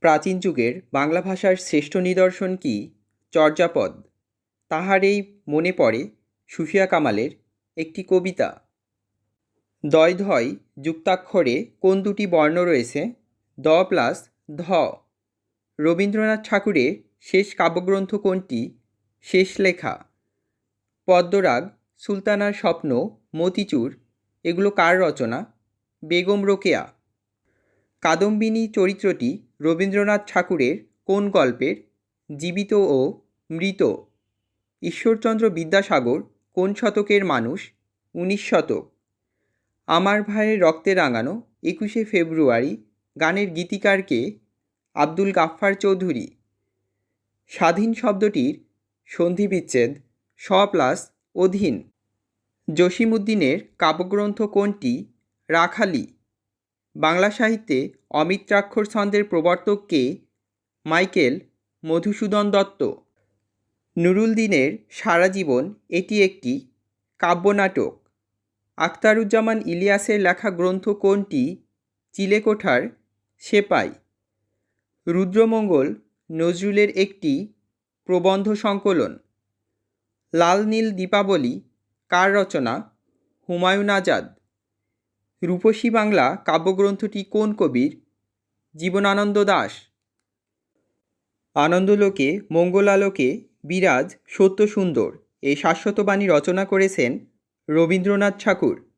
প্রাচীন যুগের বাংলা ভাষার শ্রেষ্ঠ নিদর্শন কি? চর্যাপদ। তাহার এই মনে পড়ে সুফিয়া কামালের একটি কবিতা। দয় ধয় যুক্তাক্ষরে কোন দুটি বর্ণ রয়েছে? দ প্লাস ধ। রবীন্দ্রনাথ ঠাকুরের শেষ কাব্যগ্রন্থ কোনটি? শেষ লেখা। পদ্মরাগ, সুলতানার স্বপ্ন, মতিচুর, এগুলো কার রচনা? বেগম রোকেয়া। কাদম্বিনী চরিত্রটি রবীন্দ্রনাথ ঠাকুরের কোন গল্পের? জীবিত ও মৃত। ঈশ্বরচন্দ্র বিদ্যাসাগর কোন শতকের মানুষ? উনিশ শতক। আমার ভাইয়ের রক্তে রাঙানো একুশে ফেব্রুয়ারি গানের গীতিকারকে আব্দুল গাফফার চৌধুরী। স্বাধীন শব্দটির সন্ধিবিচ্ছেদ স প্লাস অধীন। জসিমুদ্দিনের কাব্যগ্রন্থ কোনটি? রাখালি। বাংলা সাহিত্যে অমিত্রাক্ষর ছন্দের প্রবর্তক কে মাইকেল মধুসূদন দত্ত। নুরুল দিনের সারা জীবন এটি একটি কাব্যনাটক। আখতারুজ্জামান ইলিয়াসের লেখা গ্রন্থ কোনটি? চিলেকোঠার সেপাই। রুদ্রমঙ্গল নজরুলের একটি প্রবন্ধ সংকলন। লাল নীল দীপাবলি কার রচনা? হুমায়ুন আজাদ। রূপসী বাংলা কাব্যগ্রন্থটি কোন কবির? জীবনানন্দ দাস আনন্দলোকে, মঙ্গলালোকে, বিরাজ সত্য সুন্দর এই শাশ্বত বাণী রচনা করেছেন রবীন্দ্রনাথ ঠাকুর।